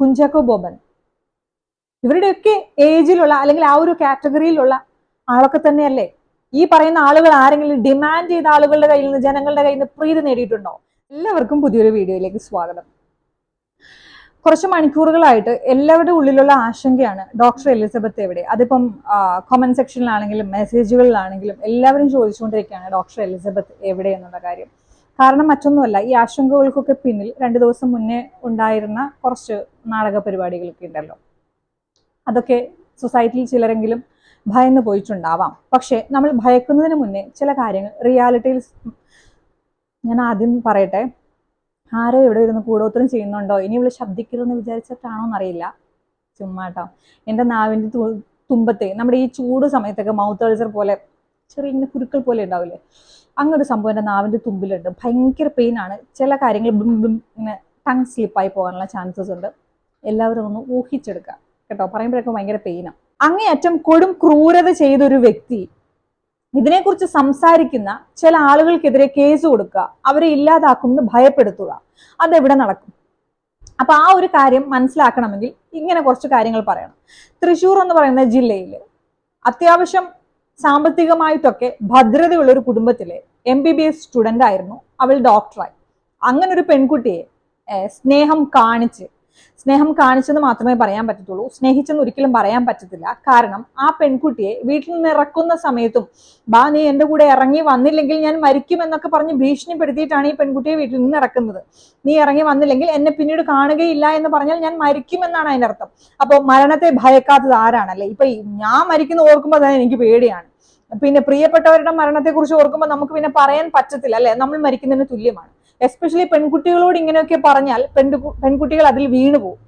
കുഞ്ചാക്കോ ബോബൻ. ഇവരുടെയൊക്കെ ഏജിലുള്ള അല്ലെങ്കിൽ ആ ഒരു കാറ്റഗറിയിലുള്ള ആളൊക്കെ തന്നെയല്ലേ? ഈ പറയുന്ന ആളുകൾ ആരെങ്കിലും ഡിമാൻഡ് ചെയ്ത ആളുകളുടെ കയ്യിൽ നിന്ന് ജനങ്ങളുടെ കയ്യിൽ നിന്ന് പ്രീതി നേടിയിട്ടുണ്ടോ? എല്ലാവർക്കും പുതിയൊരു വീഡിയോയിലേക്ക് സ്വാഗതം. കുറച്ച് മണിക്കൂറുകളായിട്ട് എല്ലാവരുടെ ഉള്ളിലുള്ള ആശങ്കയാണ് ഡോക്ടർ എലിസബത്ത് എവിടെ? അതിപ്പം കമന്റ് സെക്ഷനിലാണെങ്കിലും മെസ്സേജുകളിലാണെങ്കിലും എല്ലാവരും ചോദിച്ചുകൊണ്ടിരിക്കുകയാണ് ഡോക്ടർ എലിസബത്ത് എവിടെ എന്നുള്ള കാര്യം. കാരണം മറ്റൊന്നുമല്ല ഈ ആശങ്കകൾക്കൊക്കെ പിന്നിൽ രണ്ട് ദിവസം മുന്നേ ഉണ്ടായിരുന്ന കുറച്ച് നാടക പരിപാടികളൊക്കെ ഉണ്ടല്ലോ. അതൊക്കെ സൊസൈറ്റിയിൽ ചിലരെങ്കിലും ഭയന്ന് പോയിട്ടുണ്ടാവാം. പക്ഷെ നമ്മൾ ഭയക്കുന്നതിന് മുന്നേ ചില കാര്യങ്ങൾ റിയാലിറ്റിയിൽ ഞാൻ ആദ്യം പറയട്ടെ ആരോ ഇവിടെ ഇരുന്ന് കൂടോത്രം ചെയ്യുന്നുണ്ടോ? ഇനി ഇവിടെ ശബ്ദിക്കരുതെന്ന് വിചാരിച്ചിട്ടാണോ എന്നറിയില്ല. ചുമ്മാട്ടോ എന്റെ നാവിന്റെ തുമ്പത്തെ നമ്മുടെ ഈ ചൂട് സമയത്തൊക്കെ മൗത്ത് അൾസർ പോലെ ചെറിയ കുരുക്കൾ പോലെ ഉണ്ടാവില്ലേ? അങ്ങനെ ഒരു സംഭവം എന്റെ നാവിന്റെ തുമ്പിലുണ്ട്. ഭയങ്കര പെയിനാണ് ചില കാര്യങ്ങൾ ഇങ്ങനെ ടങ് സ്ലിപ്പായി പോകാനുള്ള ചാൻസസ് ഉണ്ട്. എല്ലാവരും ഒന്ന് ഊഹിച്ചെടുക്കുക. കേട്ടോ? പറയുമ്പോഴൊക്കെ ഭയങ്കര പെയിനാണ് അങ്ങേയറ്റം കൊടും ക്രൂരത ചെയ്തൊരു വ്യക്തി ഇതിനെക്കുറിച്ച് സംസാരിക്കുന്ന ചില ആളുകൾക്കെതിരെ കേസ് കൊടുക്കുക അവരെ ഇല്ലാതാക്കുമെന്ന് ഭയപ്പെടുത്തുക. അതെവിടെ നടക്കും? അപ്പൊ ആ ഒരു കാര്യം മനസ്സിലാക്കണമെങ്കിൽ ഇങ്ങനെ കുറച്ച് കാര്യങ്ങൾ പറയണം. തൃശ്ശൂർ എന്ന് പറയുന്ന ജില്ലയിൽ അത്യാവശ്യം സാമ്പത്തികമായിട്ടൊക്കെ ഭദ്രതയുള്ള ഒരു കുടുംബത്തിലെ M B B S student ആയിരുന്നു. അവൾ ഡോക്ടറായി അങ്ങനെ ഒരു പെൺകുട്ടിയെ സ്നേഹം കാണിച്ച് സ്നേഹം കാണിച്ചെന്ന് മാത്രമേ പറയാൻ പറ്റത്തുള്ളൂ. സ്നേഹിച്ചെന്ന് ഒരിക്കലും പറയാൻ പറ്റത്തില്ല. കാരണം ആ പെൺകുട്ടിയെ വീട്ടിൽ നിന്ന് ഇറക്കുന്ന സമയത്തും ബാ നീ എന്റെ കൂടെ ഇറങ്ങി വന്നില്ലെങ്കിൽ ഞാൻ മരിക്കും എന്നൊക്കെ പറഞ്ഞ് ഭീഷണിപ്പെടുത്തിയിട്ടാണ് ഈ പെൺകുട്ടിയെ വീട്ടിൽ നിന്ന് ഇറക്കുന്നത്. നീ ഇറങ്ങി വന്നില്ലെങ്കിൽ എന്നെ പിന്നീട് കാണുകയില്ല എന്ന് പറഞ്ഞാൽ ഞാൻ മരിക്കും എന്നാണ് അതിന്റെ അർത്ഥം അപ്പോൾ മരണത്തെ ഭയക്കാത്തത് ആരാണല്ലേ? ഇപ്പൊ ഞാൻ മരിക്കുന്ന ഓർക്കുമ്പോൾ തന്നെ എനിക്ക് പേടിയാണ്. പിന്നെ പ്രിയപ്പെട്ടവരുടെ മരണത്തെക്കുറിച്ച് ഓർക്കുമ്പോൾ നമുക്ക് പിന്നെ പറയാൻ പറ്റത്തില്ല അല്ലെ? നമ്മൾ മരിക്കുന്നതിന് തുല്യമാണ്. എസ്പെഷ്യലി പെൺകുട്ടികളോട് ഇങ്ങനെയൊക്കെ പറഞ്ഞാൽ പെൺകു പെൺകുട്ടികൾ അതിൽ വീണു പോകും.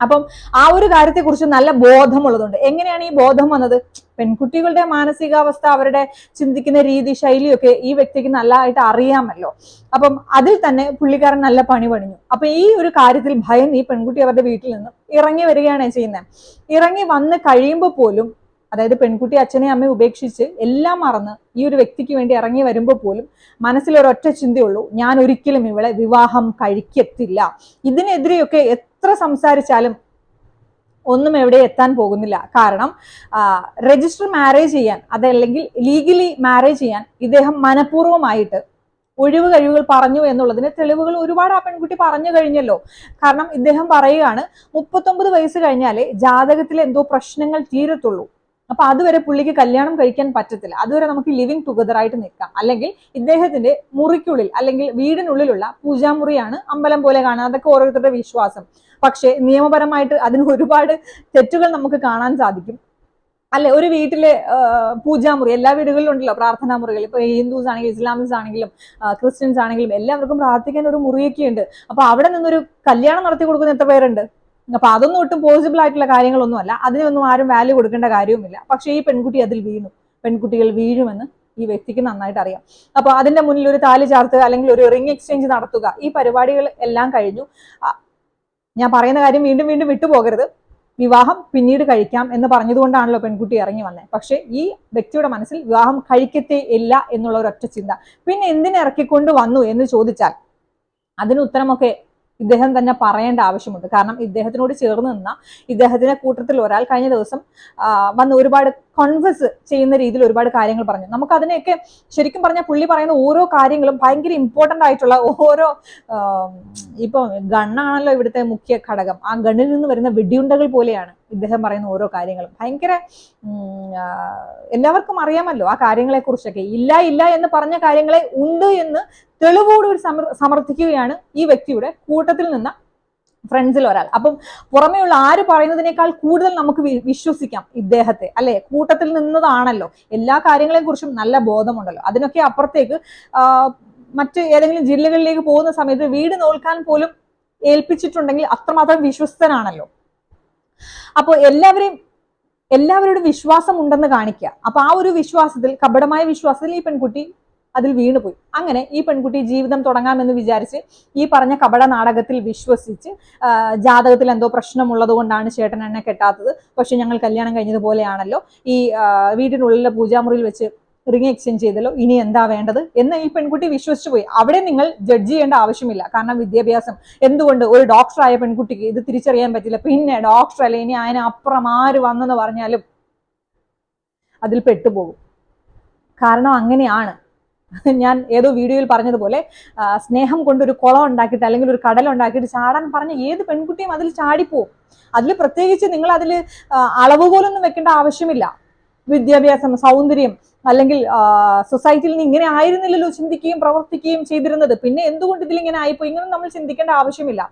അപ്പം ആ ഒരു കാര്യത്തെക്കുറിച്ച് നല്ല ബോധമുള്ളതുണ്ട്. എങ്ങനെയാണ് ഈ ബോധം വന്നത്? പെൺകുട്ടികളുടെ മാനസികാവസ്ഥ അവരുടെ ചിന്തിക്കുന്ന രീതി ശൈലിയൊക്കെ ഈ വ്യക്തിക്ക് നല്ലതായിട്ട് അറിയാമല്ലോ. അപ്പം അതിൽ തന്നെ പുള്ളിക്കാരൻ നല്ല പണി പണിഞ്ഞു. അപ്പൊ ഈ ഒരു കാര്യത്തിൽ ഭയം ഈ പെൺകുട്ടി അവരുടെ വീട്ടിൽ നിന്ന് ഇറങ്ങി വരികയാണ് ചെയ്യുന്നത്. ഇറങ്ങി വന്ന് കഴിയുമ്പോൾ പോലും അതായത് പെൺകുട്ടി അച്ഛനെ അമ്മയെ ഉപേക്ഷിച്ച് എല്ലാം മറന്ന് ഈ ഒരു വ്യക്തിക്ക് വേണ്ടി ഇറങ്ങി വരുമ്പോൾ പോലും മനസ്സിലൊരൊറ്റ ചിന്തയുള്ളൂ ഞാൻ ഒരിക്കലും ഇവളെ വിവാഹം കഴിക്കത്തില്ല. ഇതിനെതിരെയൊക്കെ എത്ര സംസാരിച്ചാലും ഒന്നും എവിടെ എത്താൻ പോകുന്നില്ല. കാരണം രജിസ്റ്റർ മാരേജ് ചെയ്യാൻ അതല്ലെങ്കിൽ ലീഗലി മാരേജ് ചെയ്യാൻ ഇദ്ദേഹം മനഃപൂർവമായിട്ട് ഒഴിവ് കഴിവുകൾ പറഞ്ഞു എന്നുള്ളതിന് തെളിവുകൾ ഒരുപാട് ആ പെൺകുട്ടി പറഞ്ഞു കഴിഞ്ഞല്ലോ. കാരണം ഇദ്ദേഹം പറയുകയാണ് മുപ്പത്തൊമ്പത് വയസ്സ് കഴിഞ്ഞാലേ ജാതകത്തിൽ എന്തോ പ്രശ്നങ്ങൾ തീരത്തുള്ളൂ. അപ്പൊ അതുവരെ പുള്ളിക്ക് കല്യാണം കഴിക്കാൻ പറ്റത്തില്ല. അതുവരെ നമുക്ക് ലിവിങ് ടുഗദർ ആയിട്ട് നിൽക്കാം. അല്ലെങ്കിൽ ഇദ്ദേഹത്തിന്റെ മുറിക്കുള്ളിൽ അല്ലെങ്കിൽ വീടിനുള്ളിലുള്ള പൂജാമുറിയാണ് അമ്പലം പോലെ കാണാൻ അതൊക്കെ ഓരോരുത്തരുടെ വിശ്വാസം. പക്ഷേ നിയമപരമായിട്ട് അതിന് ഒരുപാട് തെറ്റുകൾ നമുക്ക് കാണാൻ സാധിക്കും. അല്ലെ ഒരു വീട്ടിലെ പൂജാമുറി എല്ലാ വീടുകളിലും ഉണ്ടല്ലോ പ്രാർത്ഥനാ മുറികൾ ഇപ്പൊ ഹിന്ദുസ് ആണെങ്കിലും ഇസ്ലാമിക്സ് ആണെങ്കിലും ക്രിസ്ത്യൻസ് ആണെങ്കിലും എല്ലാവർക്കും പ്രാർത്ഥിക്കാൻ ഒരു മുറിയൊക്കെ ഉണ്ട് അപ്പൊ അവിടെ നിന്നൊരു കല്യാണം നടത്തി കൊടുക്കുന്ന എത്ര പേരുണ്ട്? അപ്പൊ അതൊന്നും ഒട്ടും പോസിബിൾ ആയിട്ടുള്ള കാര്യങ്ങളൊന്നും അല്ല. അതിനൊന്നും ആരും വാല്യൂ കൊടുക്കേണ്ട കാര്യവുമില്ല. പക്ഷേ ഈ പെൺകുട്ടി അതിൽ വീണു. പെൺകുട്ടികൾ വീഴുമെന്ന് ഈ വ്യക്തിക്ക് നന്നായിട്ട് അറിയാം. അപ്പൊ അതിന്റെ മുന്നിൽ ഒരു താലി ചാർത്തുക അല്ലെങ്കിൽ ഒരു റിംഗ് എക്സ്ചേഞ്ച് നടത്തുക. ഈ പരിപാടികൾ എല്ലാം കഴിഞ്ഞു. ഞാൻ പറയുന്ന കാര്യം വീണ്ടും വീണ്ടും വിട്ടുപോകരുത് വിവാഹം പിന്നീട് കഴിക്കാം എന്ന് പറഞ്ഞതുകൊണ്ടാണല്ലോ പെൺകുട്ടി ഇറങ്ങി വന്നത് പക്ഷേ ഈ വ്യക്തിയുടെ മനസ്സിൽ വിവാഹം കഴിക്കത്തേ ഇല്ല എന്നുള്ള ഒരൊറ്റ ചിന്ത. പിന്നെ എന്തിനെ ഇറക്കിക്കൊണ്ട് വന്നു എന്ന് ചോദിച്ചാൽ അതിന് ഉത്തരമൊക്കെ ഇദ്ദേഹം തന്നെ പറയേണ്ട ആവശ്യമുണ്ട്. കാരണം ഇദ്ദേഹത്തിനോട് ചേർന്ന് നിന്ന ഇദ്ദേഹത്തിന്റെ കൂട്ടത്തിൽ ഒരാൾ കഴിഞ്ഞ ദിവസം വന്ന് ഒരുപാട് കോൺഫസ് ചെയ്യുന്ന രീതിയിൽ ഒരുപാട് കാര്യങ്ങൾ പറഞ്ഞു. നമുക്ക് അതിനെയൊക്കെ ശരിക്കും പറഞ്ഞാൽ പുള്ളി പറയുന്ന ഓരോ കാര്യങ്ങളും ഭയങ്കര ഇമ്പോർട്ടന്റ് ആയിട്ടുള്ള ഓരോ ഇപ്പൊ ഗണ്ണാണല്ലോ ഇവിടുത്തെ മുഖ്യ ഘടകം. ആ ഗണ്ണിൽ നിന്ന് വരുന്ന വെടിയുണ്ടകൾ പോലെയാണ്. ഇദ്ദേഹം പറയുന്ന ഓരോ കാര്യങ്ങളും. ഭയങ്കര എല്ലാവർക്കും അറിയാമല്ലോ ആ കാര്യങ്ങളെ കുറിച്ചൊക്കെ ഇല്ല ഇല്ല എന്ന് പറഞ്ഞ കാര്യങ്ങളെ ഉണ്ട് എന്ന് തെളിവോട് സമർ സമർത്ഥിക്കുകയാണ് ഈ വ്യക്തിയുടെ കൂട്ടത്തിൽ നിന്ന ഫ്രണ്ട്സിൽ ഒരാൾ. അപ്പം പുറമെയുള്ള ആര് പറയുന്നതിനേക്കാൾ കൂടുതൽ നമുക്ക് വിശ്വസിക്കാം ഇദ്ദേഹത്തെ. അല്ലെ? കൂട്ടത്തിൽ നിന്നതാണല്ലോ. എല്ലാ കാര്യങ്ങളെയും കുറിച്ചും നല്ല ബോധമുണ്ടല്ലോ. അതിനൊക്കെ അപ്പുറത്തേക്ക് മറ്റ് ഏതെങ്കിലും ജില്ലകളിലേക്ക് പോകുന്ന സമയത്ത് വീട് നോൽക്കാൻ പോലും ഏൽപ്പിച്ചിട്ടുണ്ടെങ്കിൽ അത്രമാത്രം വിശ്വസ്തനാണല്ലോ. അപ്പോൾ എല്ലാവരെയും എല്ലാവരോടും വിശ്വാസം ഉണ്ടെന്ന് കാണിക്കുക. അപ്പൊ ആ ഒരു വിശ്വാസത്തിൽ കപടമായ വിശ്വാസത്തിൽ ഈ പെൺകുട്ടി അതിൽ വീണുപോയി. അങ്ങനെ ഈ പെൺകുട്ടി ജീവിതം തുടങ്ങാമെന്ന് വിചാരിച്ച് ഈ പറഞ്ഞ കപട നാടകത്തിൽ വിശ്വസിച്ച് ജാതകത്തിൽ എന്തോ പ്രശ്നമുള്ളത് കൊണ്ടാണ് ചേട്ടൻ എന്നെ കെട്ടാത്തത്. പക്ഷെ ഞങ്ങൾ കല്യാണം കഴിഞ്ഞതുപോലെയാണല്ലോ. ഈ വീടിനുള്ളിലെ പൂജാമുറിയിൽ വെച്ച് റിങ് എക്സ്ചേഞ്ച് ചെയ്തല്ലോ ഇനി എന്താ വേണ്ടത്? എന്ന് ഈ പെൺകുട്ടി വിശ്വസിച്ചു പോയി. അവിടെ നിങ്ങൾ ജഡ്ജ് ചെയ്യേണ്ട ആവശ്യമില്ല. കാരണം വിദ്യാഭ്യാസം എന്തുകൊണ്ട് ഒരു ഡോക്ടറായ പെൺകുട്ടിക്ക് ഇത് തിരിച്ചറിയാൻ പറ്റില്ല. പിന്നെ ഡോക്ടർ അല്ലെ ഇനി അതിനപ്പുറം ആര് വന്നെന്ന് പറഞ്ഞാലും അതിൽ പെട്ടുപോകും. കാരണം അങ്ങനെയാണ്. ഞാൻ ഏതോ വീഡിയോയിൽ പറഞ്ഞതുപോലെ സ്നേഹം കൊണ്ടൊരു കുളം ഉണ്ടാക്കിയിട്ട് അല്ലെങ്കിൽ ഒരു കടൽ ഉണ്ടാക്കിയിട്ട് ചാടാൻ പറഞ്ഞ ഏത് പെൺകുട്ടിയും അതിൽ ചാടിപ്പോവും. അതിൽ പ്രത്യേകിച്ച് നിങ്ങൾ അതിൽ അളവുകോലൊന്നും വെക്കേണ്ട ആവശ്യമില്ല. വിദ്യാഭ്യാസം സൗന്ദര്യം അല്ലെങ്കിൽ സൊസൈറ്റിയിൽ നിന്ന് ഇങ്ങനെ ആയിരുന്നില്ലല്ലോ ചിന്തിക്കുകയും പ്രവർത്തിക്കുകയും ചെയ്തിരുന്നത്. പിന്നെ എന്തുകൊണ്ട് ഇതിൽ ഇങ്ങനെ ഇങ്ങനെ നമ്മൾ ചിന്തിക്കേണ്ട ആവശ്യമില്ല.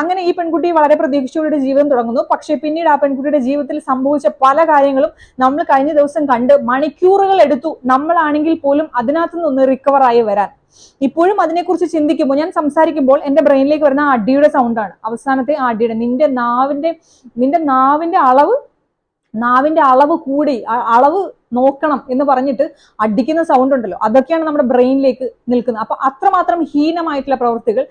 അങ്ങനെ ഈ പെൺകുട്ടി വളരെ പ്രതീക്ഷയോടെ ജീവിതം തുടങ്ങുന്നു. പക്ഷേ പിന്നീട് ആ പെൺകുട്ടിയുടെ ജീവിതത്തിൽ സംഭവിച്ച പല കാര്യങ്ങളും നമ്മൾ കഴിഞ്ഞ ദിവസം കണ്ട് മണിക്കൂറുകൾ എടുത്തു നമ്മളാണെങ്കിൽ പോലും അതിനകത്ത് നിന്ന് റിക്കവർ ആയി വരാൻ. ഇപ്പോഴും അതിനെക്കുറിച്ച് ചിന്തിക്കുമ്പോൾ ഞാൻ സംസാരിക്കുമ്പോൾ എന്റെ ബ്രെയിനിലേക്ക് വരുന്ന അടിയുടെ സൗണ്ടാണ് അവസാനത്തെ അടിയുടെ നിന്റെ നാവിന്റെ നിന്റെ നാവിന്റെ അളവ് നാവിന്റെ അളവ് കൂടി അളവ് നോക്കണം എന്ന് പറഞ്ഞിട്ട് അടിക്കുന്ന സൗണ്ട് ഉണ്ടല്ലോ. അതൊക്കെയാണ് നമ്മുടെ ബ്രെയിനിലേക്ക് നിൽക്കുന്നത്. അപ്പൊ അത്രമാത്രം ഹീനമായിട്ടുള്ള പ്രവൃത്തികൾ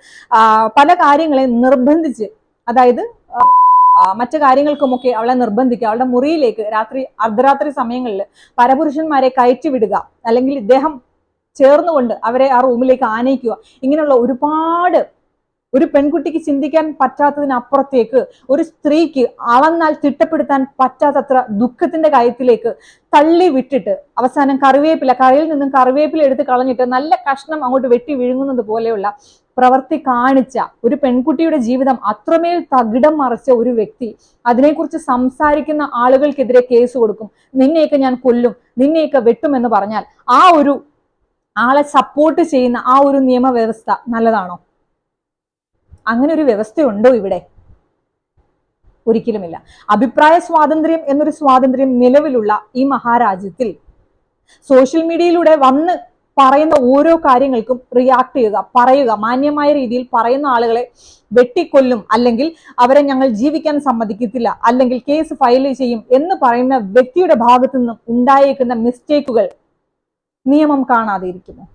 പല കാര്യങ്ങളെ നിർബന്ധിച്ച് അതായത് മറ്റു കാര്യങ്ങൾക്കുമൊക്കെ അവളെ നിർബന്ധിക്കുക. അവളുടെ മുറിയിലേക്ക് രാത്രി അർദ്ധരാത്രി സമയങ്ങളിൽ പരപുരുഷന്മാരെ കയറ്റി വിടുക. അല്ലെങ്കിൽ ഇദ്ദേഹം ചേർന്നുകൊണ്ട് അവരെ ആ റൂമിലേക്ക് ആനയിക്കുക. ഇങ്ങനെയുള്ള ഒരുപാട് ഒരു പെൺകുട്ടിക്ക് ചിന്തിക്കാൻ പറ്റാത്തതിനപ്പുറത്തേക്ക് ഒരു സ്ത്രീക്ക് അളന്നാൽ തിട്ടപ്പെടുത്താൻ പറ്റാത്തത്ര ദുഃഖത്തിന്റെ കാര്യത്തിലേക്ക് തള്ളി വിട്ടിട്ട് അവസാനം കറിവേപ്പില കറിയിൽ നിന്നും കറിവേപ്പില എടുത്ത് കളഞ്ഞിട്ട് നല്ല കഷ്ണം അങ്ങോട്ട് വെട്ടി വിഴുങ്ങുന്നത് പോലെയുള്ള പ്രവർത്തി കാണിച്ച ഒരു പെൺകുട്ടിയുടെ ജീവിതം അത്രമേൽ തകിടം മറിച്ച ഒരു വ്യക്തി അതിനെക്കുറിച്ച് സംസാരിക്കുന്ന ആളുകൾക്കെതിരെ കേസ് കൊടുക്കും. നിന്നെയൊക്കെ ഞാൻ കൊല്ലും നിന്നെയൊക്കെ വെട്ടുമെന്ന് പറഞ്ഞാൽ ആ ഒരു ആളെ സപ്പോർട്ട് ചെയ്യുന്ന ആ ഒരു നിയമവ്യവസ്ഥ നല്ലതാണോ? അങ്ങനെ ഒരു വ്യവസ്ഥയുണ്ടോ ഇവിടെ? ഒരിക്കലുമില്ല. അഭിപ്രായ സ്വാതന്ത്ര്യം എന്നൊരു സ്വാതന്ത്ര്യം നിലവിലുള്ള ഈ മഹാരാജ്യത്തിൽ സോഷ്യൽ മീഡിയയിലൂടെ വന്ന് പറയുന്ന ഓരോ കാര്യങ്ങൾക്കും റിയാക്ട് ചെയ്യുക പറയുക മാന്യമായ രീതിയിൽ പറയുന്ന ആളുകളെ വെട്ടിക്കൊല്ലും അല്ലെങ്കിൽ അവരെ ഞങ്ങൾ ജീവിക്കാൻ സമ്മതിക്കത്തില്ല അല്ലെങ്കിൽ കേസ് ഫയൽ ചെയ്യും എന്ന് പറയുന്ന വ്യക്തിയുടെ ഭാഗത്തു നിന്നും ഉണ്ടായേക്കുന്ന മിസ്റ്റേക്കുകൾ നിയമം കാണാതെ ഇരിക്കുമോ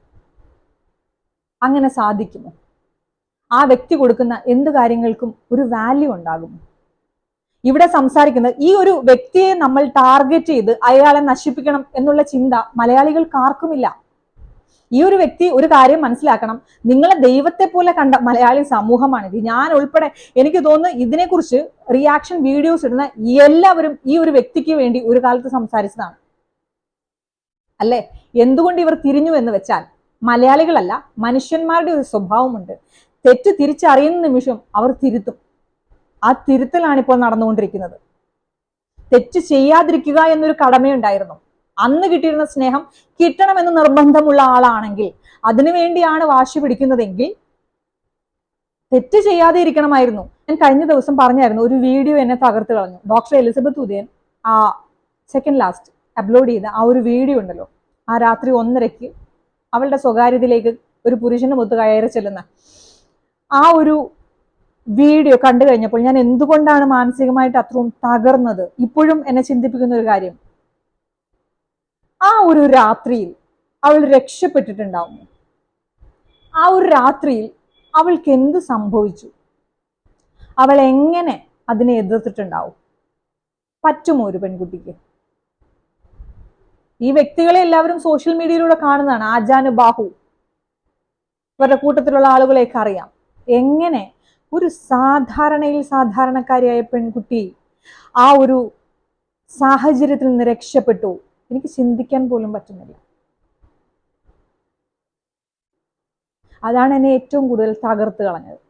അങ്ങനെ സാധിക്കുമോ? ആ വ്യക്തി കൊടുക്കുന്ന എന്ത് കാര്യങ്ങൾക്കും ഒരു വാല്യൂ ഉണ്ടാകും. ഇവിടെ സംസാരിക്കുന്നത് ഈ ഒരു വ്യക്തിയെ നമ്മൾ ടാർഗറ്റ് ചെയ്ത് അയാളെ നശിപ്പിക്കണം എന്നുള്ള ചിന്ത മലയാളികൾക്ക് ആർക്കുമില്ല. ഈ ഒരു വ്യക്തി ഒരു കാര്യം മനസ്സിലാക്കണം. നിങ്ങളെ ദൈവത്തെ പോലെ കണ്ട മലയാളി സമൂഹമാണിത്. ഞാൻ ഉൾപ്പെടെ എനിക്ക് തോന്നുന്നു ഇതിനെക്കുറിച്ച് റിയാക്ഷൻ വീഡിയോസ് ഇടുന്ന എല്ലാവരും ഈ ഒരു വ്യക്തിക്ക് വേണ്ടി ഒരു കാലത്ത് സംസാരിച്ചതാണ്. അല്ലേ? എന്തുകൊണ്ട് ഇവർ തിരിഞ്ഞു എന്ന് വെച്ചാൽ മലയാളികളല്ല മനുഷ്യന്മാരുടെ ഒരു സ്വഭാവമുണ്ട്. തെറ്റ് തിരിച്ചറിയുന്ന നിമിഷം അവർ തിരുത്തും. ആ തിരുത്തലാണ് ഇപ്പോൾ നടന്നുകൊണ്ടിരിക്കുന്നത്. തെറ്റ് ചെയ്യാതിരിക്കുക എന്നൊരു കടമയുണ്ടായിരുന്നു. അന്ന് കിട്ടിയിരുന്ന സ്നേഹം കിട്ടണമെന്ന് നിർബന്ധമുള്ള ആളാണെങ്കിൽ അതിനു വേണ്ടിയാണ് വാശി പിടിക്കുന്നതെങ്കിൽ തെറ്റ് ചെയ്യാതെ ഇരിക്കണമായിരുന്നു ഞാൻ കഴിഞ്ഞ ദിവസം പറഞ്ഞായിരുന്നു ഒരു വീഡിയോ എന്നെ തകർത്ത് കളഞ്ഞു. ഡോക്ടർ എലിസബത്ത് ഉദയൻ ആ സെക്കൻഡ് ലാസ്റ്റ് അപ്ലോഡ് ചെയ്ത ആ ഒരു വീഡിയോ ഉണ്ടല്ലോ. ആ രാത്രി ഒന്നരയ്ക്ക് അവളുടെ സ്വകാര്യതയിലേക്ക് ഒരു പുരുഷന് മുത്ത് കയറി ചെല്ലുന്ന ആ ഒരു വീഡിയോ കണ്ടു കഴിഞ്ഞപ്പോൾ ഞാൻ എന്തുകൊണ്ടാണ് മാനസികമായിട്ട് അത്രയും തകർന്നത്? ഇപ്പോഴും എന്നെ ചിന്തിപ്പിക്കുന്ന ഒരു കാര്യം. ആ ഒരു രാത്രിയിൽ അവൾ രക്ഷപ്പെട്ടിട്ടുണ്ടാവുന്നു. ആ ഒരു രാത്രിയിൽ അവൾക്ക് എന്ത് സംഭവിച്ചു? അവൾ എങ്ങനെ അതിനെ എതിർത്തിട്ടുണ്ടാവും? പറ്റുമോ ഒരു പെൺകുട്ടിക്ക്? ഈ വ്യക്തികളെ എല്ലാവരും സോഷ്യൽ മീഡിയയിലൂടെ കാണുന്നതാണ്. ആജാനു ബാഹു ഇവരുടെ കൂട്ടത്തിലുള്ള ആളുകളെയൊക്കെ അറിയാം. എങ്ങനെ ഒരു സാധാരണയിൽ സാധാരണക്കാരിയായ പെൺകുട്ടി ആ ഒരു സാഹചര്യത്തിൽ നിന്ന് രക്ഷപ്പെട്ടു? എനിക്ക് ചിന്തിക്കാൻ പോലും പറ്റുന്നില്ല. അതാണ് എന്നെ ഏറ്റവും കൂടുതൽ തകർത്ത് കളഞ്ഞത്.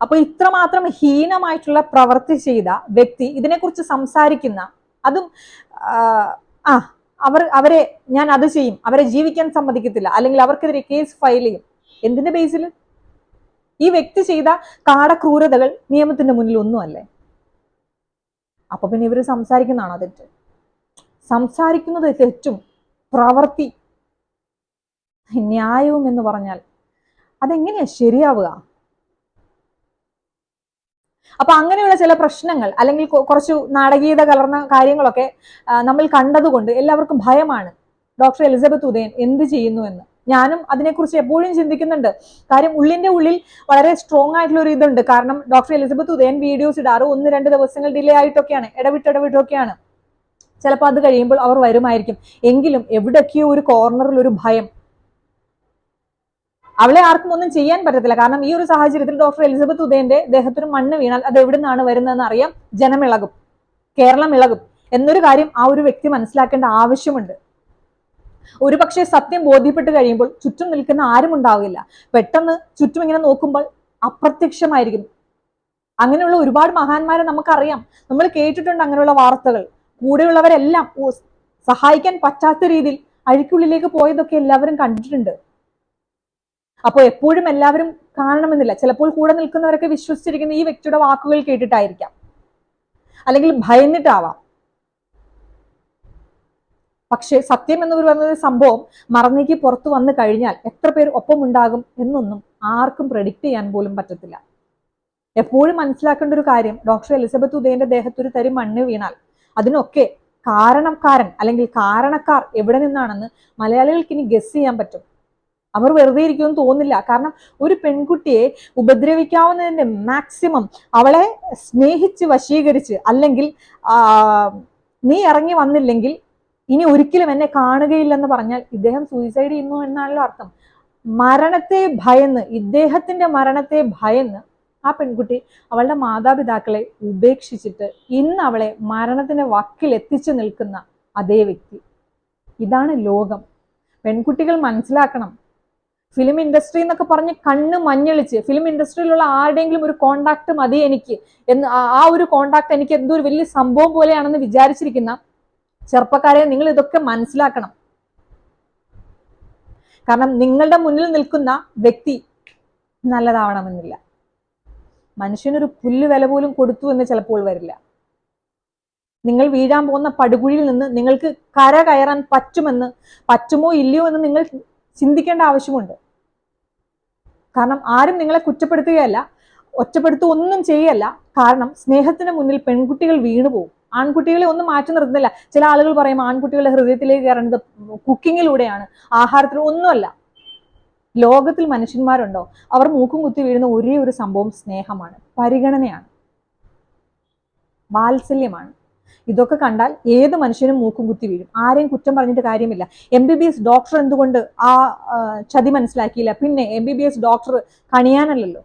അപ്പൊ ഇത്രമാത്രം ഹീനമായിട്ടുള്ള പ്രവൃത്തി ചെയ്ത വ്യക്തി ഇതിനെക്കുറിച്ച് സംസാരിക്കുന്ന അതും ആ അവർ അവരെ ഞാൻ അത് ചെയ്യും. അവരെ ജീവിക്കാൻ സമ്മതിക്കത്തില്ല. അല്ലെങ്കിൽ അവർക്കെതിരെ കേസ് ഫയൽ ചെയ്യും. എന്തിന്റെ ബേസിൽ ഈ വ്യക്തി ചെയ്ത കാടക്രൂരതകൾ നിയമത്തിന്റെ മുന്നിൽ ഒന്നുമല്ലേ? അപ്പൊ പിന്നെ ഇവർ സംസാരിക്കുന്നതാണോ തെറ്റ്? സംസാരിക്കുന്നത് തെറ്റും പ്രവൃത്തി ന്യായവും എന്ന് പറഞ്ഞാൽ അതെങ്ങനെയാ ശരിയാവുക? അപ്പൊ അങ്ങനെയുള്ള ചില പ്രശ്നങ്ങൾ അല്ലെങ്കിൽ കുറച്ച് നാടകീയത കലർന്ന കാര്യങ്ങളൊക്കെ നമ്മൾ കണ്ടതുകൊണ്ട് എല്ലാവർക്കും ഭയമാണ്. ഡോക്ടർ എലിസബത്ത് ഉദയൻ എന്ത് ചെയ്യുന്നു എന്ന്. ഞാനും അതിനെക്കുറിച്ച് എപ്പോഴും ചിന്തിക്കുന്നുണ്ട്. കാര്യം ഉള്ളിന്റെ ഉള്ളിൽ വളരെ സ്ട്രോങ് ആയിട്ടുള്ള ഒരു ഇതുണ്ട്. കാരണം ഡോക്ടർ എലിസബത്ത് ഉദയൻ വീഡിയോസ് ഇടാറ് ഒന്ന് രണ്ട് ദിവസങ്ങൾ ഡിലേ ആയിട്ടൊക്കെയാണ്. ഇടവിട്ട് ഇടവിട്ടൊക്കെയാണ് ചിലപ്പോൾ അത് കഴിയുമ്പോൾ അവർ വരുമായിരിക്കും. എങ്കിലും എവിടെയൊക്കെയോ ഒരു കോർണറിൽ ഒരു ഭയം. അവളെ ആർക്കും ഒന്നും ചെയ്യാൻ പറ്റത്തില്ല. കാരണം ഈ ഒരു സാഹചര്യത്തിൽ ഡോക്ടർ എലിസബത്ത് ഉദയന്റെ ദേഹത്തൊരു മണ്ണ് വീണാൽ അത് എവിടെ നിന്നാണ് വരുന്നതെന്ന് അറിയാം. ജനമിളകും. കേരളം ഇളകും എന്നൊരു കാര്യം ആ ഒരു വ്യക്തി മനസ്സിലാക്കേണ്ട ആവശ്യമുണ്ട്. ഒരു പക്ഷേ സത്യം ബോധ്യപ്പെട്ട് കഴിയുമ്പോൾ ചുറ്റും നിൽക്കുന്ന ആരും ഉണ്ടാവില്ല. പെട്ടെന്ന് ചുറ്റും ഇങ്ങനെ നോക്കുമ്പോൾ അപ്രത്യക്ഷമായിരിക്കും. അങ്ങനെയുള്ള ഒരുപാട് മഹാന്മാരെ നമുക്കറിയാം. നമ്മൾ കേട്ടിട്ടുണ്ട് അങ്ങനെയുള്ള വാർത്തകൾ. കൂടെയുള്ളവരെല്ലാം സഹായിക്കാൻ പറ്റാത്ത രീതിയിൽ അഴിക്കുള്ളിലേക്ക് പോയതൊക്കെ എല്ലാവരും കണ്ടിട്ടുണ്ട്. അപ്പോൾ എപ്പോഴും എല്ലാവരും കാണണമെന്നില്ല. ചിലപ്പോൾ കൂടെ നിൽക്കുന്നവരൊക്കെ വിശ്വസിച്ചിരിക്കുന്ന ഈ വ്യക്തിയുടെ വാക്കുകൾ കേട്ടിട്ടായിരിക്കാം. അല്ലെങ്കിൽ ഭയന്നിട്ടാവാം. പക്ഷേ സത്യം എന്ന് പറയുന്ന സംഭവം മറന്നേക്ക് പുറത്തു വന്നു കഴിഞ്ഞാൽ എത്ര പേർ ഒപ്പമുണ്ടാകും എന്നൊന്നും ആർക്കും പ്രഡിക്റ്റ് ചെയ്യാൻ പോലും പറ്റത്തില്ല. എപ്പോഴും മനസ്സിലാക്കേണ്ട ഒരു കാര്യം ഡോക്ടർ എലിസബത്ത് ഉദയന്റെ ദേഹത്തൊരു തരി മണ്ണ് വീണാൽ അതിനൊക്കെ കാരണക്കാരൻ അല്ലെങ്കിൽ കാരണക്കാർ എവിടെ നിന്നാണെന്ന് മലയാളികൾക്ക് ഇനി ഗസ് ചെയ്യാൻ പറ്റും. അവർ വെറുതെ ഇരിക്കുമെന്ന് തോന്നില്ല കാരണം ഒരു പെൺകുട്ടിയെ ഉപദ്രവിക്കാവുന്നതിന്റെ മാക്സിമം അവളെ സ്നേഹിച്ച് വശീകരിച്ച് അല്ലെങ്കിൽ നീ ഇറങ്ങി വന്നില്ലെങ്കിൽ ഇനി ഒരിക്കലും എന്നെ കാണുകയില്ലെന്ന് പറഞ്ഞാൽ ഇദ്ദേഹം സൂയിസൈഡ് ചെയ്യുന്നു എന്നാണല്ലോ അർത്ഥം. മരണത്തെ ഭയന്ന് ഇദ്ദേഹത്തിന്റെ മരണത്തെ ഭയന്ന് ആ പെൺകുട്ടി അവളുടെ മാതാപിതാക്കളെ ഉപേക്ഷിച്ചിട്ട് ഇന്ന് അവളെ മരണത്തിന്റെ വക്കിൽ എത്തിച്ചു നിൽക്കുന്ന അതേ വ്യക്തി. ഇതാണ് ലോകം. പെൺകുട്ടികൾ മനസ്സിലാക്കണം. ഫിലിം ഇൻഡസ്ട്രി എന്നൊക്കെ പറഞ്ഞ് കണ്ണ് മഞ്ഞളിച്ച് ഫിലിം ഇൻഡസ്ട്രിയിലുള്ള ആരുടെയെങ്കിലും ഒരു കോണ്ടാക്ട് മതി എനിക്ക് എന്ന് ആ- ഒരു കോണ്ടാക്ട് എനിക്ക് എന്തോ ഒരു വലിയ സംഭവം പോലെയാണെന്ന് വിചാരിച്ചിരിക്കുന്ന ചെറുപ്പക്കാരെ നിങ്ങൾ ഇതൊക്കെ മനസ്സിലാക്കണം. കാരണം നിങ്ങളുടെ മുന്നിൽ നിൽക്കുന്ന വ്യക്തി നല്ലതാവണമെന്നില്ല. മനുഷ്യനൊരു പുല്ല് വില പോലും കൊടുത്തു എന്ന് ചിലപ്പോൾ വരില്ല. നിങ്ങൾ വീഴാൻ പോകുന്ന പടുകുഴിയിൽ നിന്ന് നിങ്ങൾക്ക് കര കയറാൻ പറ്റുമെന്ന് പറ്റുമോ ഇല്ലയോ എന്ന് നിങ്ങൾ ചിന്തിക്കേണ്ട ആവശ്യമുണ്ട്. കാരണം ആരും നിങ്ങളെ കുറ്റപ്പെടുത്തുകയല്ല ഒറ്റപ്പെടുത്തുക ഒന്നും ചെയ്യല്ല. കാരണം സ്നേഹത്തിന് മുന്നിൽ പെൺകുട്ടികൾ വീണു പോകും ആൺകുട്ടികളെ ഒന്നും മാറ്റി നിർത്തുന്നില്ല. ചില ആളുകൾ പറയും ആൺകുട്ടികളുടെ ഹൃദയത്തിലേക്ക് കയറേണ്ടത് കുക്കിങ്ങിലൂടെയാണ് ആഹാരത്തിൽ ഒന്നുമല്ല. ലോകത്തിൽ മനുഷ്യന്മാരുണ്ടോ? അവർ മൂക്കും കുത്തി വീഴുന്ന ഒരേ ഒരു സംഭവം സ്നേഹമാണ് പരിഗണനയാണ്. വാത്സല്യമാണ്. ഇതൊക്കെ കണ്ടാൽ ഏത് മനുഷ്യനും മൂക്കും കുത്തി വീഴും. ആരെയും കുറ്റം പറഞ്ഞിട്ട് കാര്യമില്ല. M B B S doctor എന്തുകൊണ്ട് ആ ചതി മനസ്സിലാക്കിയില്ല? പിന്നെ M B B S doctor കണിയാനല്ലല്ലോ.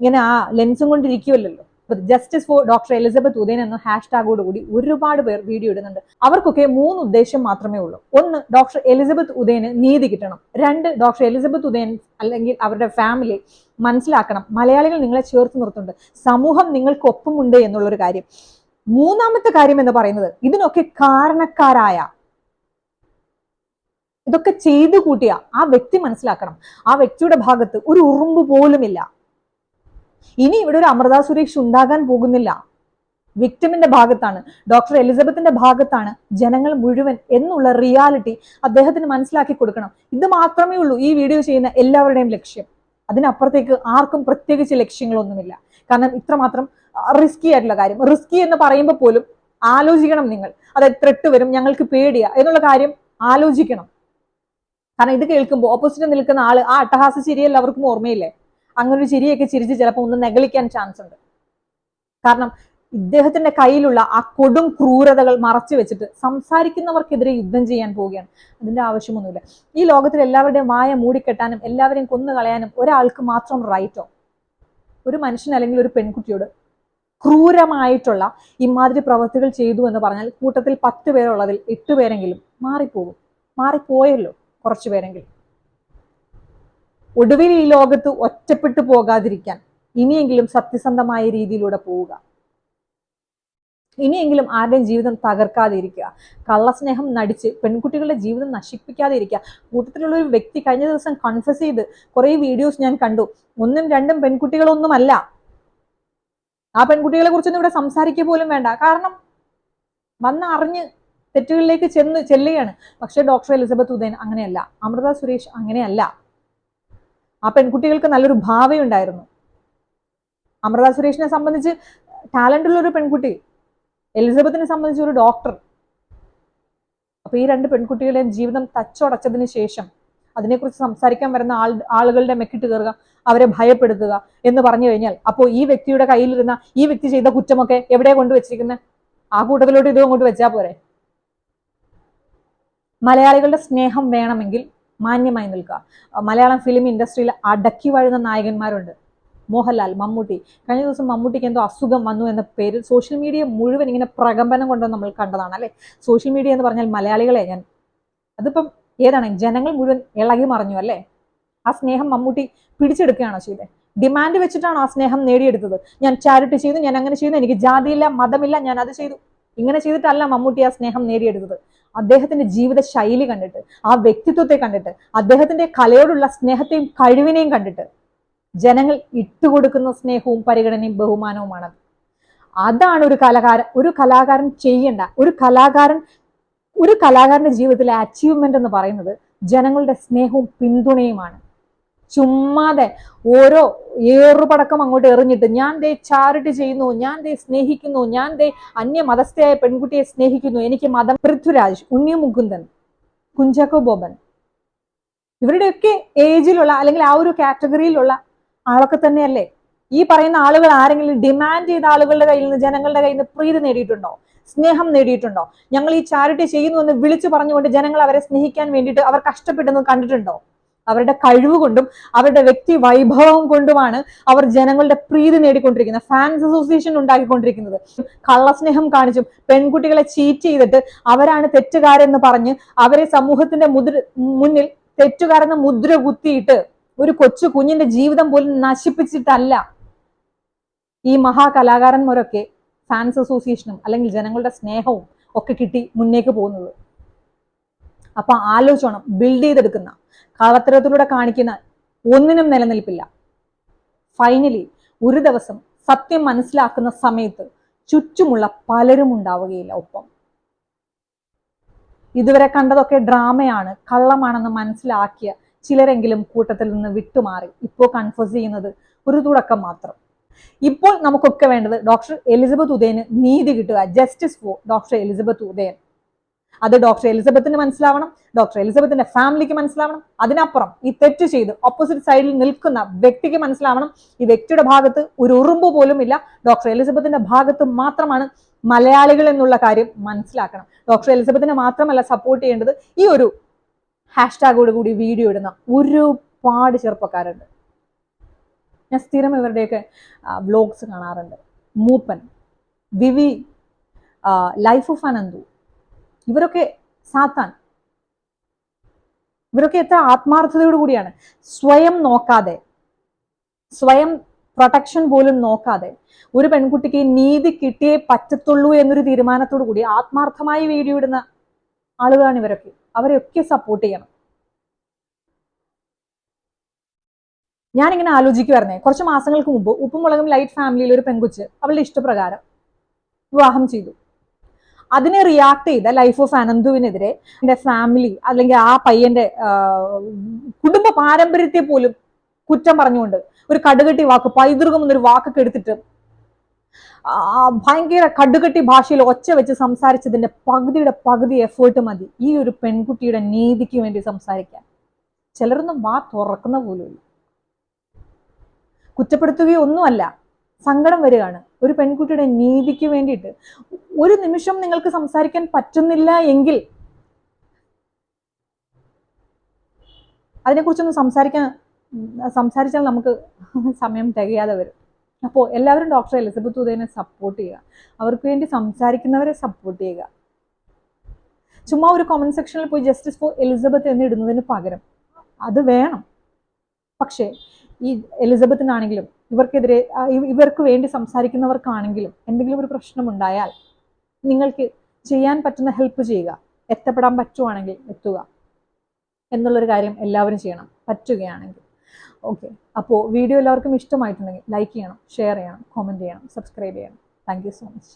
ഇങ്ങനെ ആ ലെൻസും കൊണ്ടിരിക്കുമല്ലോ justice for doctor Elizabeth Udayan എന്ന ഹാഷ്ടാഗോട് കൂടി ഒരുപാട് പേർ വീഡിയോ ഇടുന്നുണ്ട്. അവർക്കൊക്കെ മൂന്ന് ഉദ്ദേശം മാത്രമേ ഉള്ളൂ. ഒന്ന് ഡോക്ടർ എലിസബത്ത് ഉദയന് നീതി കിട്ടണം. രണ്ട് ഡോക്ടർ എലിസബത്ത് ഉദയൻ അല്ലെങ്കിൽ അവരുടെ ഫാമിലി മനസ്സിലാക്കണം. മലയാളികൾ നിങ്ങളെ ചേർത്ത് നിർത്തുന്നുണ്ട്. സമൂഹം നിങ്ങൾക്കൊപ്പമുണ്ട് എന്നുള്ളൊരു കാര്യം. മൂന്നാമത്തെ കാര്യം എന്ന് പറയുന്നത് ഇതിനൊക്കെ കാരണക്കാരായ ഇതൊക്കെ ചെയ്തു കൂട്ടിയ ആ വ്യക്തി മനസ്സിലാക്കണം. ആ വ്യക്തിയുടെ ഭാഗത്ത് ഒരു ഉറുമ്പ് പോലുമില്ല. ഇനി ഇവിടെ ഒരു അമൃത സുരേഷ് ഉണ്ടാകാൻ പോകുന്നില്ല. വിക്ടിമിന്റെ ഭാഗത്താണ് ഡോക്ടർ എലിസബത്തിന്റെ ഭാഗത്താണ് ജനങ്ങൾ മുഴുവൻ എന്നുള്ള റിയാലിറ്റി അദ്ദേഹത്തിന് മനസ്സിലാക്കി കൊടുക്കണം. ഇത് മാത്രമേ ഉള്ളൂ ഈ വീഡിയോ ചെയ്യുന്ന എല്ലാവരുടെയും ലക്ഷ്യം. അതിനപ്പുറത്തേക്ക് ആർക്കും പ്രത്യേകിച്ച് ലക്ഷ്യങ്ങളൊന്നുമില്ല. കാരണം ഇത്രമാത്രം റിസ്കി ആയിട്ടുള്ള കാര്യം. റിസ്കി എന്ന് പറയുമ്പോൾ പോലും ആലോചിക്കണം നിങ്ങൾ. അതായത് ത്രെട്ട് വരും ഞങ്ങൾക്ക് പേടിയാ എന്നുള്ള കാര്യം ആലോചിക്കണം. കാരണം ഇത് കേൾക്കുമ്പോൾ ഓപ്പോസിറ്റ് നിൽക്കുന്ന ആൾ ആ അട്ടഹാസ ചിരി എല്ലാവർക്കും ഓർമ്മയില്ലേ? അങ്ങനെ ഒരു ചിരിയൊക്കെ ചിരിച്ച് ചിലപ്പോൾ ഒന്ന് നെഗളിക്കാൻ ചാൻസ് ഉണ്ട്. കാരണം ഇദ്ദേഹത്തിന്റെ കയ്യിലുള്ള ആ കൊടും ക്രൂരതകൾ മറച്ചു വെച്ചിട്ട് സംസാരിക്കുന്നവർക്കെതിരെ യുദ്ധം ചെയ്യാൻ പോവുകയാണ്. അതിന്റെ ആവശ്യമൊന്നുമില്ല. ഈ ലോകത്തിൽ എല്ലാവരുടെയും വായ മൂടിക്കെട്ടാനും എല്ലാവരെയും കൊന്നു കളയാനും ഒരാൾക്ക് മാത്രം റൈറ്റോ ഒരു മനുഷ്യൻ അല്ലെങ്കിൽ ഒരു പെൺകുട്ടിയോട് ക്രൂരമായിട്ടുള്ള ഇമാതിരി പ്രവൃത്തികൾ ചെയ്തു എന്ന് പറഞ്ഞാൽ കൂട്ടത്തിൽ പത്ത് പേരുള്ളതിൽ എട്ട് പേരെങ്കിലും മാറിപ്പോകും. മാറിപ്പോയല്ലോ കുറച്ചു പേരെങ്കിലും. ഒടുവിൽ ഈ ലോകത്ത് ഒറ്റപ്പെട്ടു പോകാതിരിക്കാൻ ഇനിയെങ്കിലും സത്യസന്ധമായ രീതിയിലൂടെ പോവുക. ഇനിയെങ്കിലും ആരുടെയും ജീവിതം തകർക്കാതെ ഇരിക്കുക കള്ളസ്നേഹം നടിച്ച് പെൺകുട്ടികളുടെ ജീവിതം നശിപ്പിക്കാതെ ഇരിക്കുക കൂട്ടത്തിലുള്ള ഒരു വ്യക്തി കഴിഞ്ഞ ദിവസം കൺഫസ് ചെയ്ത് കുറേ വീഡിയോസ് ഞാൻ കണ്ടു. ഒന്നും രണ്ടും പെൺകുട്ടികളൊന്നുമല്ല. ആ പെൺകുട്ടികളെ കുറിച്ചൊന്നും ഇവിടെ സംസാരിക്കുക പോലും വേണ്ട. കാരണം വന്ന് അറിഞ്ഞ് തെറ്റുകളിലേക്ക് ചെന്ന് ചെല്ലുകയാണ്. പക്ഷേ ഡോക്ടർ എലിസബത്ത് ഉദയൻ അങ്ങനെയല്ല. അമൃത സുരേഷ് അങ്ങനെയല്ല. ആ പെൺകുട്ടികൾക്ക് നല്ലൊരു ഭാവയുണ്ടായിരുന്നു. അമൃത സുരേഷിനെ സംബന്ധിച്ച് ഉള്ള ഒരു പെൺകുട്ടി. എലിസബത്തിനെ സംബന്ധിച്ച് ഒരു ഡോക്ടർ അപ്പോൾ ഈ രണ്ട് പെൺകുട്ടികളുടെയും ജീവിതം തച്ചുടച്ചതിന് ശേഷം അതിനെക്കുറിച്ച് സംസാരിക്കാൻ വരുന്ന ആൾ ആളുകളുടെ മെക്കിട്ട് കയറുക അവരെ ഭയപ്പെടുത്തുക എന്ന് പറഞ്ഞു കഴിഞ്ഞാൽ അപ്പോൾ ഈ വ്യക്തിയുടെ കയ്യിലിരുന്ന ഈ വ്യക്തി ചെയ്ത കുറ്റമൊക്കെ എവിടെ കൊണ്ടുവച്ചിരിക്കുന്നത് ആ കൂട്ടത്തിലോട്ട് ഇതും അങ്ങോട്ട് വെച്ചാൽ പോരെ? മലയാളികളുടെ സ്നേഹം വേണമെങ്കിൽ മാന്യമായി നിൽക്കുക. മലയാളം ഫിലിം ഇൻഡസ്ട്രിയിൽ അടക്കി വാഴുന്ന നായകന്മാരുണ്ട്. മോഹൻലാൽ മമ്മൂട്ടി. കഴിഞ്ഞ ദിവസം മമ്മൂട്ടിക്ക് എന്തോ അസുഖം വന്നു എന്ന പേരിൽ സോഷ്യൽ മീഡിയ മുഴുവൻ ഇങ്ങനെ പ്രകമ്പനം കൊണ്ട് നമ്മൾ കണ്ടതാണ് അല്ലേ? സോഷ്യൽ മീഡിയ എന്ന് പറഞ്ഞാൽ മലയാളികളെ ഞാൻ അതിപ്പം ഏതാണ്? ജനങ്ങൾ മുഴുവൻ ഇളകി മറിഞ്ഞു അല്ലേ? ആ സ്നേഹം മമ്മൂട്ടി പിടിച്ചെടുക്കുകയാണോ ചെയ്തത് ഡിമാൻഡ് വെച്ചിട്ടാണ് ആ സ്നേഹം നേടിയെടുത്തത്? ഞാൻ ചാരിറ്റി ചെയ്തു ഞാൻ അങ്ങനെ ചെയ്തു എനിക്ക് ജാതിയില്ല മതമില്ല ഞാൻ അത് ചെയ്തു. ഇങ്ങനെ ചെയ്തിട്ടല്ല മമ്മൂട്ടി ആ സ്നേഹം നേടിയെടുത്തത്. അദ്ദേഹത്തിന്റെ ജീവിത ശൈലി കണ്ടിട്ട് ആ വ്യക്തിത്വത്തെ കണ്ടിട്ട് അദ്ദേഹത്തിന്റെ കലയോടുള്ള സ്നേഹത്തെയും കഴിവിനെയും കണ്ടിട്ട് ജനങ്ങൾ ഇട്ടുകൊടുക്കുന്ന സ്നേഹവും പരിഗണനയും ബഹുമാനവുമാണ് അതാണ് ഒരു കലാകാരൻ ഒരു കലാകാരൻ ചെയ്യേണ്ട ഒരു കലാകാരൻ ഒരു കലാകാരന്റെ ജീവിതത്തിലെ അച്ചീവ്മെന്റ് എന്ന് പറയുന്നത് ജനങ്ങളുടെ സ്നേഹവും പിന്തുണയുമാണ്. ചുമ്മാതെ ഓരോ ഏറുപടക്കം അങ്ങോട്ട് എറിഞ്ഞിട്ട് ഞാൻ ദേ ചാരിറ്റി ചെയ്യുന്നു ഞാൻ ദേ സ്നേഹിക്കുന്നു ഞാൻ ദേ അന്യ മതസ്ഥയായ പെൺകുട്ടിയെ സ്നേഹിക്കുന്നു എനിക്ക് മതം പൃഥ്വിരാജ് ഉണ്ണി മുകുന്ദൻ കുഞ്ചാക്കോ ബോബൻ. ഇവരുടെയൊക്കെ ഏജിലുള്ള അല്ലെങ്കിൽ ആ ഒരു കാറ്റഗറിയിലുള്ള ആളൊക്കെ തന്നെയല്ലേ? ഈ പറയുന്ന ആളുകൾ ആരെങ്കിലും ഡിമാൻഡ് ചെയ്ത ആളുകളുടെ കയ്യിൽ നിന്ന് ജനങ്ങളുടെ കയ്യിൽ നിന്ന് പ്രീതി നേടിയിട്ടുണ്ടോ? സ്നേഹം നേടിയിട്ടുണ്ടോ? ഞങ്ങൾ ഈ ചാരിറ്റി ചെയ്യുന്നു എന്ന് വിളിച്ചു പറഞ്ഞുകൊണ്ട് ജനങ്ങൾ അവരെ സ്നേഹിക്കാൻ വേണ്ടിയിട്ട് അവർ കഷ്ടപ്പെട്ടെന്ന് കണ്ടിട്ടുണ്ടോ? അവരുടെ കഴിവ് കൊണ്ടും അവരുടെ വ്യക്തി വൈഭവം കൊണ്ടുമാണ് അവർ ജനങ്ങളുടെ പ്രീതി നേടിക്കൊണ്ടിരിക്കുന്നത്. Fans association ഉണ്ടാക്കിക്കൊണ്ടിരിക്കുന്നത്. കള്ളസ്നേഹം കാണിച്ചും പെൺകുട്ടികളെ ചീറ്റ് ചെയ്തിട്ട് അവരാണ് തെറ്റുകാരെന്ന് പറഞ്ഞ് അവരെ സമൂഹത്തിന്റെ മുദ്ര മുന്നിൽ തെറ്റുകാരെന്ന് മുദ്ര കുത്തിയിട്ട് ഒരു കൊച്ചു കുഞ്ഞിന്റെ ജീവിതം പോലും നശിപ്പിച്ചിട്ടല്ല ഈ മഹാകലാകാരന്മാരൊക്കെ ഫാൻസ് അസോസിയേഷനും അല്ലെങ്കിൽ ജനങ്ങളുടെ സ്നേഹവും ഒക്കെ കിട്ടി മുന്നേക്ക് പോകുന്നത്. അപ്പൊ ആലോചിച്ചോണം ബിൽഡ് ചെയ്തെടുക്കുന്ന കളത്തരത്തിലൂടെ കാണിക്കുന്ന ഒന്നിനും നിലനിൽപ്പില്ല. ഫൈനലി ഒരു ദിവസം സത്യം മനസ്സിലാക്കുന്ന സമയത്ത് ചുറ്റുമുള്ള പലരും ഉണ്ടാവുകയില്ല ഒപ്പം. ഇതുവരെ കണ്ടതൊക്കെ ഡ്രാമയാണ് കള്ളമാണെന്ന് മനസ്സിലാക്കിയ ചിലരെങ്കിലും കൂട്ടത്തിൽ നിന്ന് വിട്ടുമാറി ഇപ്പോൾ കൺഫ്യൂസ് ചെയ്യുന്നത് ഒരു തുടക്കം മാത്രം. ഇപ്പോൾ നമുക്കൊക്കെ വേണ്ടത് ഡോക്ടർ എലിസബത്ത് ഉദയന് നീതി കിട്ടുക. Justice for doctor Elizabeth Udayan. അത് ഡോക്ടർ എലിസബത്തിന് മനസ്സിലാവണം. ഡോക്ടർ എലിസബത്തിന്റെ ഫാമിലിക്ക് മനസ്സിലാവണം. അതിനപ്പുറം ഈ തെറ്റ് ചെയ്ത് ഓപ്പോസിറ്റ് സൈഡിൽ നിൽക്കുന്ന വ്യക്തിക്ക് മനസ്സിലാവണം. ഈ വ്യക്തിയുടെ ഭാഗത്ത് ഒരു ഉറുമ്പ് പോലും ഇല്ല. ഡോക്ടർ എലിസബത്തിന്റെ ഭാഗത്ത് മാത്രമാണ് മലയാളികൾ എന്നുള്ള കാര്യം മനസ്സിലാക്കണം. ഡോക്ടർ എലിസബത്തിനെ മാത്രമല്ല സപ്പോർട്ട് ചെയ്യേണ്ടത് ഈ ഒരു ഹാഷ്ടാഗോട് കൂടി വീഡിയോ ഇടുന്ന ഒരുപാട് ചെറുപ്പക്കാരുണ്ട്. ഞാൻ സ്ഥിരം ഇവരുടെയൊക്കെ വ്ലോഗ്സ് കാണാറുണ്ട്. മൂപ്പൻ വിവി ലൈഫ് ഓഫ് അനന്തു ഇവരൊക്കെ സാത്താൻ. ഇവരൊക്കെ എത്ര ആത്മാർത്ഥതയോട് കൂടിയാണ്. സ്വയം നോക്കാതെ സ്വയം പ്രൊട്ടക്ഷൻ പോലും നോക്കാതെ ഒരു പെൺകുട്ടിക്ക് നീതി കിട്ടിയേ പറ്റത്തുള്ളൂ എന്നൊരു തീരുമാനത്തോടു കൂടി ആത്മാർത്ഥമായി വീഡിയോ ഇടുന്ന ആളുകളാണ് ഇവരൊക്കെ. അവരെയൊക്കെ സപ്പോർട്ട് ചെയ്യണം. ഞാനിങ്ങനെ ആലോചിക്കുമായിരുന്നേ കുറച്ച് മാസങ്ങൾക്ക് മുമ്പ് ഉപ്പുമുളകും ലൈറ്റ് ഫാമിലിയിൽ ഒരു പെൺകുച്ച് അവളുടെ ഇഷ്ടപ്രകാരം വിവാഹം ചെയ്തു. അതിനെ റിയാക്ട് ചെയ്ത ലൈഫ് ഓഫ് അനന്തുവിനെതിരെ എന്റെ ഫാമിലി അല്ലെങ്കിൽ ആ പയ്യന്റെ കുടുംബ പാരമ്പര്യത്തെ പോലും കുറ്റം പറഞ്ഞുകൊണ്ട് ഒരു കടുകട്ടി വാക്ക് പൈതൃകം എന്നൊരു വാക്കൊക്കെ എടുത്തിട്ട് ഭയങ്കര കടുകട്ടി ഭാഷയിൽ ഒച്ച വെച്ച് സംസാരിച്ചതിന്റെ പകുതിയുടെ പകുതി എഫേർട്ട് മതി. ഈ ഒരു പെൺകുട്ടിയുടെ നീതിക്ക് വേണ്ടി സംസാരിക്കാൻ. ചിലരൊന്നും വാ തുറക്കുന്ന പോലുമില്ല കുറ്റപ്പെടുത്തുകയൊന്നുമല്ല സങ്കടം വരികയാണ്. ഒരു പെൺകുട്ടിയുടെ നീതിക്ക് വേണ്ടിയിട്ട് ഒരു നിമിഷം നിങ്ങൾക്ക് സംസാരിക്കാൻ പറ്റുന്നില്ല എങ്കിൽ അതിനെക്കുറിച്ചൊന്ന് സംസാരിക്കാൻ സംസാരിച്ചാൽ നമുക്ക് സമയം തികയാതെ വരും. അപ്പോൾ എല്ലാവരും ഡോക്ടർ എലിസബത്ത് ഉദയനെ സപ്പോർട്ട് ചെയ്യുക. അവർക്ക് വേണ്ടി സംസാരിക്കുന്നവരെ സപ്പോർട്ട് ചെയ്യുക. ചുമ്മാ ഒരു കമന്റ് സെക്ഷനിൽ പോയി ജസ്റ്റിസ് ഫോർ എലിസബത്ത് എന്ന് ഇടുന്നതിന് പകരം അത് വേണം. പക്ഷേ ഈ എലിസബത്തിനാണെങ്കിലും ഇവർക്കെതിരെ ഇവർക്ക് വേണ്ടി സംസാരിക്കുന്നവർക്കാണെങ്കിലും എന്തെങ്കിലും ഒരു പ്രശ്നമുണ്ടായാൽ നിങ്ങൾക്ക് ചെയ്യാൻ പറ്റുന്ന ഹെൽപ്പ് ചെയ്യുക. എത്തപ്പെടാൻ പറ്റുവാണെങ്കിൽ എത്തുക. എന്നുള്ളൊരു കാര്യം എല്ലാവരും ചെയ്യണം. പറ്റുകയാണെങ്കിൽ. ഓക്കെ അപ്പോൾ വീഡിയോ എല്ലാവർക്കും ഇഷ്ടമായിട്ടുണ്ടെങ്കിൽ ലൈക്ക് ചെയ്യണം ഷെയർ ചെയ്യണം കോമന്റ് ചെയ്യണം സബ്സ്ക്രൈബ് ചെയ്യണം. Thank so much